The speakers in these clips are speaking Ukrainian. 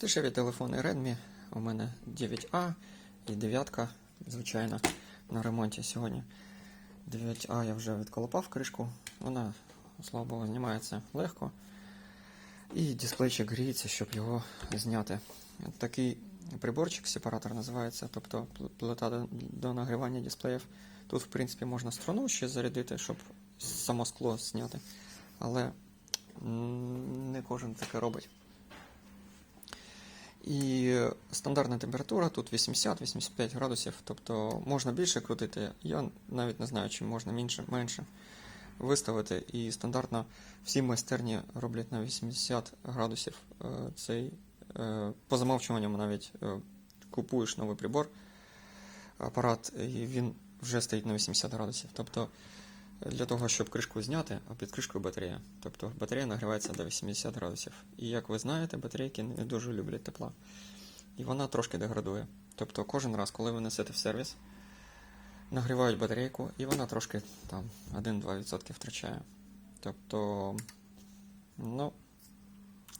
Дешеві телефони Redmi. У мене 9A і 9, звичайно, на ремонті сьогодні. 9A я вже відколопав кришку. Вона, слава Богу, знімається легко. І дисплейчик гріється, щоб його зняти. Такий приборчик, сепаратор називається, тобто пл- плита до нагрівання дисплеїв. Тут, в принципі, можна струну ще зарядити, щоб само скло зняти. Але не кожен таке робить. І стандартна температура тут 80-85 градусів, тобто можна більше крутити. Я навіть не знаю, чи можна менше, менше виставити. І стандартно всі майстерні роблять на 80 градусів е, цей. е, По замовчуванню навіть е, купуєш новий прибор, апарат, і він вже стоїть на 80 градусів. Тобто для того, щоб кришку зняти, а під кришкою батарея. Тобто батарея нагрівається до 80 градусів. І як ви знаєте, батарейки не дуже люблять тепла. І вона трошки деградує. Тобто кожен раз, коли ви несете в сервіс, нагрівають батарейку, і вона трошки там 1-2% втрачає. Тобто, ну,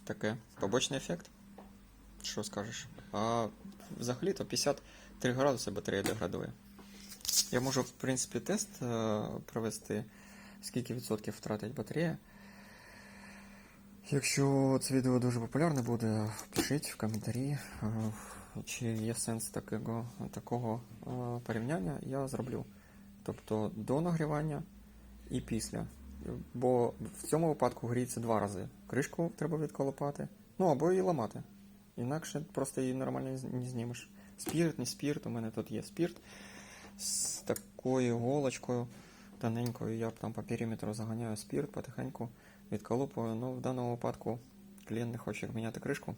таке побочний ефект. Що скажеш? А взагалі то 53 градуси батарея деградує. Я можу, в принципі, тест е, провести, скільки відсотків втратить батарея. Якщо це відео дуже популярне буде, пишіть в коментарі, е, чи є сенс такого, такого е, порівняння, я зроблю. Тобто до нагрівання і після. Бо в цьому випадку гріється два рази. Кришку треба відколопати, ну або її ламати. Інакше просто її нормально не знімеш. Спірт, не спірт, у мене тут є спірт з такою голочкою тоненькою. Я там по периметру заганяю спірт, потихеньку відколупую. Ну, в даному випадку клієнт не хоче міняти кришку.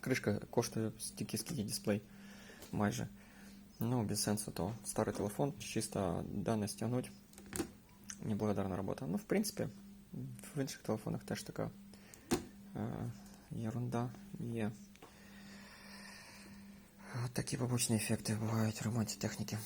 Кришка коштує стільки, скільки дисплей майже. Ну, без сенсу, то старий телефон, чисто дані стягнуть. Неблагодарна робота. Ну, в принципі, в інших телефонах теж така е, ерунда є. Такі побочні ефекти бувають в ремонті техніки.